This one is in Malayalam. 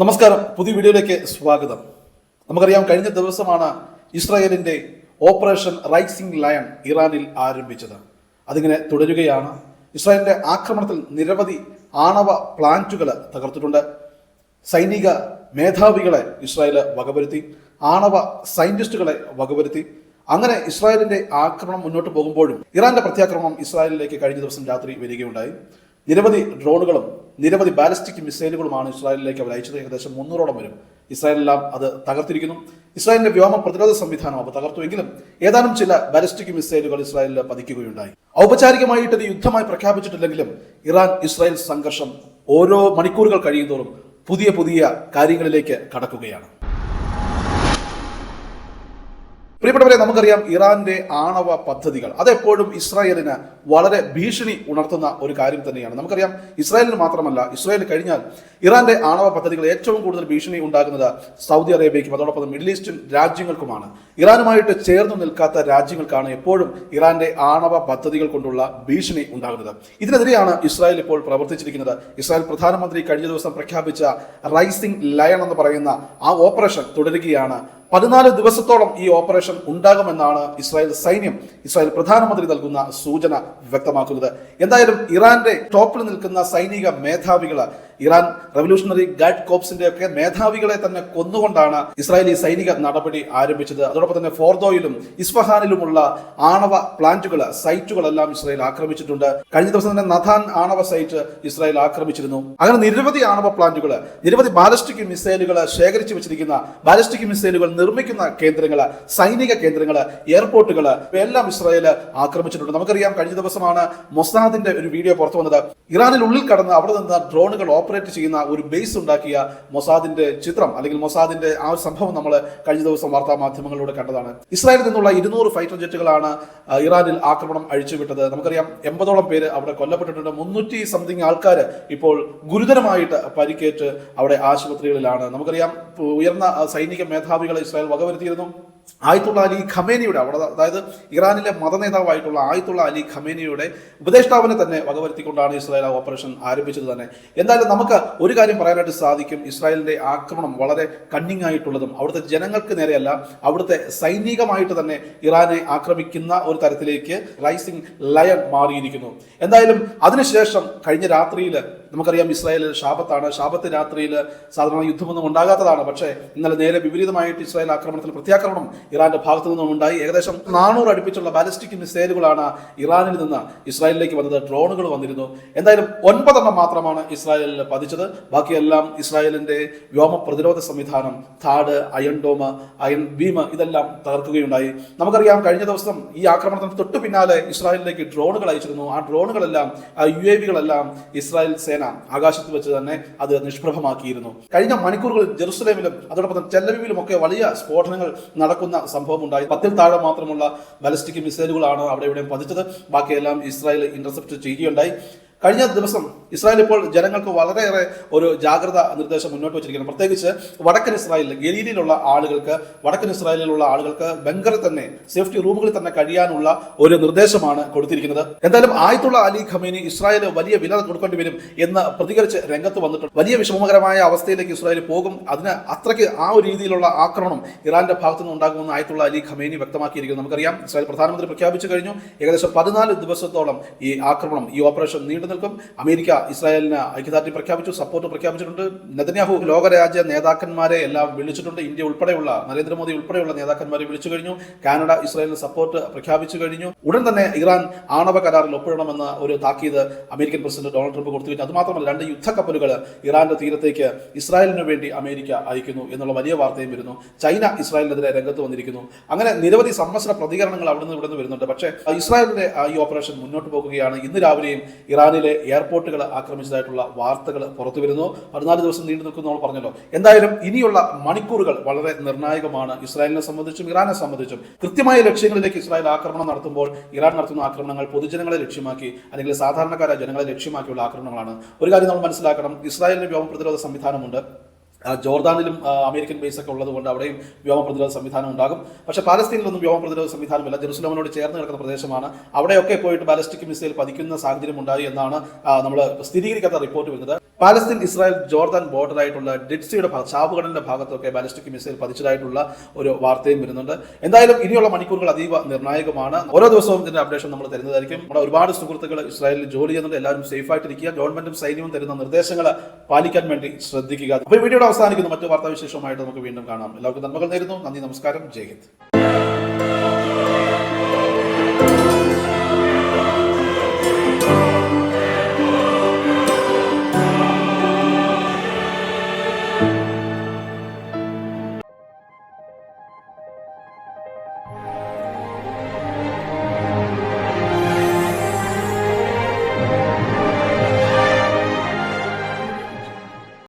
നമസ്കാരം. പുതിയ വീഡിയോയിലേക്ക് സ്വാഗതം. നമുക്കറിയാം കഴിഞ്ഞ ദിവസമാണ് ഇസ്രായേലിന്റെ ഓപ്പറേഷൻ റൈസിംഗ് ലയൺ ഇറാനിൽ ആരംഭിച്ചത്. അതിങ്ങനെ തുടരുകയാണ്. ഇസ്രായേലിന്റെ ആക്രമണത്തിൽ നിരവധി ആണവ പ്ലാന്റുകൾ തകർത്തിട്ടുണ്ട്. സൈനിക മേധാവികളെ ഇസ്രായേൽ വകവരുത്തി ആണവ സയന്റിസ്റ്റുകളെ വകവരുത്തി. അങ്ങനെ ഇസ്രായേലിന്റെ ആക്രമണം മുന്നോട്ട് പോകുമ്പോഴും ഇറാന്റെ പ്രത്യാക്രമണം ഇസ്രായേലിലേക്ക് കഴിഞ്ഞ ദിവസം രാത്രി വരികയുണ്ടായി. നിരവധി ഡ്രോണുകളും നിരവധി ബാലിസ്റ്റിക് മിസൈലുകളുമാണ് ഇസ്രായേലിലേക്ക് അവർ അയച്ചത്. ഏകദേശം മുന്നൂറോളം വരും. ഇസ്രായേലെല്ലാം അത് തകർത്തിരിക്കുന്നു. ഇസ്രായേലിന്റെ വ്യോമ പ്രതിരോധ സംവിധാനം അവ തകർത്തുവെങ്കിലും ഏതാനും ചില ബാലിസ്റ്റിക് മിസൈലുകൾ ഇസ്രായേലിൽ പതിക്കുകയുണ്ടായി. ഔപചാരികമായിട്ട് ഇത് യുദ്ധമായി പ്രഖ്യാപിച്ചിട്ടില്ലെങ്കിലും ഇറാൻ ഇസ്രായേൽ സംഘർഷം ഓരോ മണിക്കൂറുകൾ കഴിയുന്തോറും പുതിയ പുതിയ കാര്യങ്ങളിലേക്ക് കടക്കുകയാണ്. പ്രിയപ്പെട്ടവരെ നമുക്കറിയാം ഇറാന്റെ ആണവ പദ്ധതികൾ. അതെപ്പോഴും ഇസ്രായേലിന് വളരെ ഭീഷണി ഉണർത്തുന്ന ഒരു കാര്യം തന്നെയാണ്. നമുക്കറിയാം ഇസ്രായേലിന് മാത്രമല്ല ഇസ്രായേൽ കഴിഞ്ഞാൽ ഇറാന്റെ ആണവ പദ്ധതികൾ ഏറ്റവും കൂടുതൽ ഭീഷണി ഉണ്ടാകുന്നത് സൗദി അറേബ്യയ്ക്കും അതോടൊപ്പം മിഡിൽ ഈസ്റ്റേൺ രാജ്യങ്ങൾക്കുമാണ്. ഇറാനുമായിട്ട് ചേർന്നു നിൽക്കാത്ത രാജ്യങ്ങൾക്കാണ് എപ്പോഴും ഇറാന്റെ ആണവ പദ്ധതികൾ കൊണ്ടുള്ള ഭീഷണി ഉണ്ടാകുന്നത്. ഇതിനെതിരെയാണ് ഇസ്രായേൽ ഇപ്പോൾ പ്രവർത്തിച്ചിരിക്കുന്നത്. ഇസ്രായേൽ പ്രധാനമന്ത്രി കഴിഞ്ഞ ദിവസം പ്രഖ്യാപിച്ച റൈസിംഗ് ലയൺ എന്ന് പറയുന്ന ആ ഓപ്പറേഷൻ തുടരുകയാണ് പതിനാല് ദിവസത്തോളം ഈ ഓപ്പറേഷൻ ഉണ്ടാകുമെന്നാണ് ഇസ്രായേൽ സൈന്യം ഇസ്രായേൽ പ്രധാനമന്ത്രി നൽകുന്ന സൂചന വ്യക്തമാക്കുന്നത്. എന്തായാലും ഇറാന്റെ ടോപ്പിൽ നിൽക്കുന്ന സൈനിക മേധാവികൾ ഇറാൻ റവല്യൂഷണറി ഗാഡ് കോപ്സിന്റെ ഒക്കെ മേധാവികളെ തന്നെ കൊന്നുകൊണ്ടാണ് ഇസ്രായേലി സൈനിക നടപടി ആരംഭിച്ചത്. അതോടൊപ്പം തന്നെ ഫോർദോയിലും ഇസ്ഫഹാനിലുമുള്ള ആണവ പ്ലാന്റുകൾ സൈറ്റുകളെല്ലാം ഇസ്രായേൽ ആക്രമിച്ചിട്ടുണ്ട്. കഴിഞ്ഞ ദിവസം തന്നെ നഥാൻ ആണവ സൈറ്റ് ഇസ്രായേൽ ആക്രമിച്ചിരുന്നു. അങ്ങനെ നിരവധി ആണവ പ്ലാന്റുകൾ നിരവധി ബാലിസ്റ്റിക് മിസൈലുകൾ ശേഖരിച്ചു വെച്ചിരിക്കുന്ന ബാലിസ്റ്റിക് മിസൈലുകൾ നിർമ്മിക്കുന്ന കേന്ദ്രങ്ങൾ സൈനിക കേന്ദ്രങ്ങൾ എയർപോർട്ടുകൾ എല്ലാം ഇസ്രായേൽ ആക്രമിച്ചിട്ടുണ്ട്. നമുക്കറിയാം കഴിഞ്ഞ ദിവസമാണ് മൊസാദിന്റെ ഒരു വീഡിയോ പുറത്തു വന്നത്. ഇറാനിൽ ഉള്ളിൽ കടന്ന് അവിടെ നിന്ന് ഡ്രോണുകൾ ഓപ്പറേറ്റ് ചെയ്യുന്ന ഒരു ബേസ് ഉണ്ടാക്കിയ മൊസാദിന്റെ ചിത്രം അല്ലെങ്കിൽ മൊസാദിന്റെ ആ ഒരു സംഭവം നമ്മൾ കഴിഞ്ഞ ദിവസം വാർത്താ മാധ്യമങ്ങളിലൂടെ കണ്ടതാണ്. ഇസ്രായേലിൽ നിന്നുള്ള ഇരുന്നൂറ് ഫൈറ്റർ ജെറ്റുകളാണ് ഇറാനിൽ ആക്രമണം അഴിച്ചുവിട്ടത്. നമുക്കറിയാം എൺപതോളം പേര് അവിടെ കൊല്ലപ്പെട്ടിട്ടുണ്ട്. മുന്നൂറ്റി സംതിങ് ആൾക്കാർ ഇപ്പോൾ ഗുരുതരമായിട്ട് പരിക്കേറ്റ് അവിടെ ആശുപത്രികളിലാണ്. നമുക്കറിയാം ഉയർന്ന സൈനിക മേധാവികളെ ഇസ്രായേൽ വകവരുത്തിയിരുന്നു. ആയിത്തുള്ള അലി ഖമേനിയുടെ അവിടെ അതായത് ഇറാനിലെ മതനേതാവായിട്ടുള്ള ആയിത്തുള്ള അലി ഖമേനിയുടെ ഉപദേഷ്ടാവിനെ തന്നെ വകവരുത്തിക്കൊണ്ടാണ് ഇസ്രായേൽ ആ ഓപ്പറേഷൻ ആരംഭിച്ചത് തന്നെ. എന്തായാലും നമുക്ക് ഒരു കാര്യം പറയാനായിട്ട് സാധിക്കും. ഇസ്രായേലിന്റെ ആക്രമണം വളരെ കണ്ണിങ് ആയിട്ടുള്ളതും അവിടുത്തെ ജനങ്ങൾക്ക് നേരെയല്ല അവിടുത്തെ സൈനികമായിട്ട് തന്നെ ഇറാനെ ആക്രമിക്കുന്ന ഒരു തരത്തിലേക്ക് റൈസിംഗ് ലയൺ മാറിയിരിക്കുന്നു. എന്തായാലും അതിനുശേഷം കഴിഞ്ഞ രാത്രിയിൽ നമുക്കറിയാം ഇസ്രായേൽ ഷാബത്താണ് ഷാബത്ത് രാത്രിയിൽ സാധാരണ യുദ്ധമൊന്നും ഉണ്ടാകാത്തതാണ്. പക്ഷേ ഇന്നലെ നേരെ വിപരീതമായിട്ട് ഇസ്രായേൽ ആക്രമണത്തിൽ പ്രത്യാക്രമണം ഇറാന്റെ ഭാഗത്തു നിന്നും ഉണ്ടായി. ഏകദേശം നാനൂറ് അടുപ്പിച്ചുള്ള ബാലിസ്റ്റിക് മിസൈലുകളാണ് ഇറാനിൽ നിന്ന് ഇസ്രായേലിലേക്ക് വന്നത്. ഡ്രോണുകൾ വന്നിരുന്നു. എന്തായാലും ഒൻപതെണ്ണം മാത്രമാണ് ഇസ്രായേലിൽ പതിച്ചത്. ബാക്കിയെല്ലാം ഇസ്രായേലിന്റെ വ്യോമ പ്രതിരോധ സംവിധാനം താഡ് അയൺ ഡോമ അയൺ ഭീമ ഇതെല്ലാം തകർക്കുകയുണ്ടായി. നമുക്കറിയാം കഴിഞ്ഞ ദിവസം ഈ ആക്രമണത്തിന് തൊട്ടു പിന്നാലെ ഇസ്രായേലിലേക്ക് ഡ്രോണുകൾ അയച്ചിരുന്നു. ആ ഡ്രോണുകളെല്ലാം ആ യു എ വികളെല്ലാം ഇസ്രായേൽ സേന ആകാശത്ത് വെച്ച് തന്നെ അത് നിഷ്പ്രഭമാക്കിയിരുന്നു. കഴിഞ്ഞ മണിക്കൂറുകളിൽ ജെറുസലേമിലും അതോടൊപ്പം ചെല്ലവിലും ടെല്ലവിലും ഒക്കെ വലിയ സ്ഫോടനങ്ങൾ നടക്കുന്ന സംഭവം ഉണ്ടായി. പത്തിൽ താഴെ മാത്രമുള്ള ബാലിസ്റ്റിക് മിസൈലുകളാണ് അവിടെ ഇവിടെ പതിച്ചത്. ബാക്കിയെല്ലാം ഇസ്രായേൽ ഇന്റർസെപ്റ്റ് ചെയ്യുകയുണ്ടായി. കഴിഞ്ഞ ദിവസം ഇസ്രായേൽ ഇപ്പോൾ ജനങ്ങൾക്ക് വളരെയേറെ ഒരു ജാഗ്രത നിർദ്ദേശം മുന്നോട്ട് വെച്ചിരിക്കുന്നു. പ്രത്യേകിച്ച് വടക്കൻ ഇസ്രായേലിൽ ഗലീലിലുള്ള ആളുകൾക്ക് വടക്കൻ ഇസ്രായേലിലുള്ള ആളുകൾക്ക് ബംഗറിൽ തന്നെ സേഫ്റ്റി റൂമുകളിൽ തന്നെ കഴിയാനുള്ള ഒരു നിർദ്ദേശമാണ് കൊടുത്തിരിക്കുന്നത്. എന്തായാലും ആയത്തുള്ള അലി ഖമേനി ഇസ്രായേൽ വലിയ വില കൊടുക്കേണ്ടി വരും എന്ന് പ്രതികരിച്ച് രംഗത്ത് വന്നിട്ടുണ്ട്. വലിയ വിഷമകരമായ അവസ്ഥയിലേക്ക് ഇസ്രായേൽ പോകും. അതിന് അത്രയ്ക്ക് ആ ഒരു രീതിയിലുള്ള ആക്രമണം ഇറാന്റെ ഭാഗത്തു നിന്ന് ഉണ്ടാകുമെന്ന് ആയത്തുള്ള അലി ഖമേനി വ്യക്തമാക്കിയിരിക്കുന്നു. നമുക്കറിയാം ഇസ്രായേൽ പ്രധാനമന്ത്രി പ്രഖ്യാപിച്ചു കഴിഞ്ഞു. ഏകദേശം പതിനാല് ദിവസത്തോളം ഈ ആക്രമണം ഈ ഓപ്പറേഷൻ നീണ്ടു നിൽക്കും അമേരിക്ക ഇസ്രായേലിന് ഐക്യദാർഢ്യം പ്രഖ്യാപിച്ചു സപ്പോർട്ട് പ്രഖ്യാപിച്ചിട്ടുണ്ട്. നെതന്യാഹു ലോകരാജ്യ നേതാക്കന്മാരെ എല്ലാം വിളിച്ചിട്ടുണ്ട്. ഇന്ത്യ ഉൾപ്പെടെയുള്ള നരേന്ദ്രമോദി ഉൾപ്പെടെയുള്ള നേതാക്കന്മാരെ വിളിച്ചു കഴിഞ്ഞു. കാനഡ ഇസ്രായേലിന് സപ്പോർട്ട് പ്രഖ്യാപിച്ചു കഴിഞ്ഞു. ഉടൻ തന്നെ ഇറാൻ ആണവ കരാറിൽ ഒപ്പിടണമെന്ന ഒരു താക്കീത് അമേരിക്കൻ പ്രസിഡന്റ് ഡൊണാൾഡ് ട്രംപ് കൊടുത്തു കഴിഞ്ഞു അതുമാത്രമല്ല രണ്ട് യുദ്ധക്കപ്പലുകൾ ഇറാന്റെ തീരത്തേക്ക് ഇസ്രായേലിന് വേണ്ടി അമേരിക്ക അയക്കുന്നു എന്നുള്ള വലിയ വാർത്തയും വരുന്നു. ചൈന ഇസ്രായേലിനെതിരെ രംഗത്ത് വന്നിരിക്കുന്നു. അങ്ങനെ നിരവധി സമ്മിശ്ര പ്രതികരണങ്ങൾ അവിടെ നിന്ന് ഇവിടെ നിന്ന് വരുന്നുണ്ട്. പക്ഷേ ഇസ്രായേലിന്റെ ഈ ഓപ്പറേഷൻ മുന്നോട്ട് പോകുകയാണ്. ഇന്ന് രാവിലെയും ഇറാനിലെ എയർപോർട്ടുകൾ ആക്രമിച്ചതായിട്ടുള്ള വാർത്തകൾ പുറത്തു വരുന്നു. പതിനാല് ദിവസം നീണ്ടു നിൽക്കുന്നു നമ്മൾ പറഞ്ഞല്ലോ. എന്തായാലും ഇനിയുള്ള മണിക്കൂറുകൾ വളരെ നിർണായകമാണ്. ഇസ്രായേലിനെ സംബന്ധിച്ചും ഇറാനെ സംബന്ധിച്ചും. കൃത്യമായ ലക്ഷ്യങ്ങളിലേക്ക് ഇസ്രായേൽ ആക്രമണം നടത്തുമ്പോൾ ഇറാൻ നടത്തുന്ന ആക്രമണങ്ങൾ പൊതുജനങ്ങളെ ലക്ഷ്യമാക്കി അല്ലെങ്കിൽ സാധാരണക്കാരായ ജനങ്ങളെ ലക്ഷ്യമാക്കിയുള്ള ആക്രമണങ്ങളാണ്. ഒരു കാര്യം നമ്മൾ മനസ്സിലാക്കണം. ഇസ്രായേലിന് വ്യോമ പ്രതിരോധ സംവിധാനമുണ്ട്. ജോർദാനിലും അമേരിക്കൻ ബേസ് ഒക്കെ ഉള്ളതുകൊണ്ട് അവിടെയും വ്യോമ പ്രതിരോധ സംവിധാനം ഉണ്ടാകും. പക്ഷേ പാലസ്തീനിലൊന്നും വ്യോമ പ്രതിരോധ സംവിധാനമില്ല ജെറുസലമിനോട് ചേർന്ന് കിടക്കുന്ന പ്രദേശമാണ്. അവിടെയൊക്കെ പോയിട്ട് ബാലിസ്റ്റിക് മിസൈൽ പതിക്കുന്ന സാഹചര്യം ഉണ്ടായി എന്നാണ് നമ്മൾ സ്ഥിരീകരിക്കാത്ത റിപ്പോർട്ട് വരുന്നത്. പാലസ്തീൻ ഇസ്രായേൽ ജോർദാൻ ബോർഡറായിട്ടുള്ള ഡെഡ്സിയുടെ ചാവുകടലിന്റെ ഭാഗത്തൊക്കെ ബാലിസ്റ്റിക് മിസൈൽ പതിച്ചതായിട്ടുള്ള ഒരു വാർത്തയും വരുന്നുണ്ട്. എന്തായാലും ഇനിയുള്ള മണിക്കൂറുകൾ അതീവ നിർണായകമാണ്. ഓരോ ദിവസവും ഇതിന്റെ അപ്ഡേഷൻ നമ്മൾ തരുന്നതായിരിക്കും. നമ്മുടെ ഒരുപാട് സുഹൃത്തുക്കൾ ഇസ്രായേലിൽ ജോലി ചെയ്യുന്നുണ്ട്. എല്ലാവരും സേഫ് ആയിട്ടിരിക്കുക ഗവൺമെന്റും സൈന്യവും തരുന്ന നിർദ്ദേശങ്ങൾ പാലിക്കാൻ വേണ്ടി ശ്രദ്ധിക്കുക. അപ്പോൾ വീഡിയോയുടെ അവസാനിക്കുന്നു. മറ്റു വാർത്താവിശേഷമായിട്ട് നമുക്ക് വീണ്ടും കാണാം. എല്ലാവർക്കും നന്മകൾ നേരുന്നു. നന്ദി നമസ്കാരം. ജയ് ഹിന്ദ്.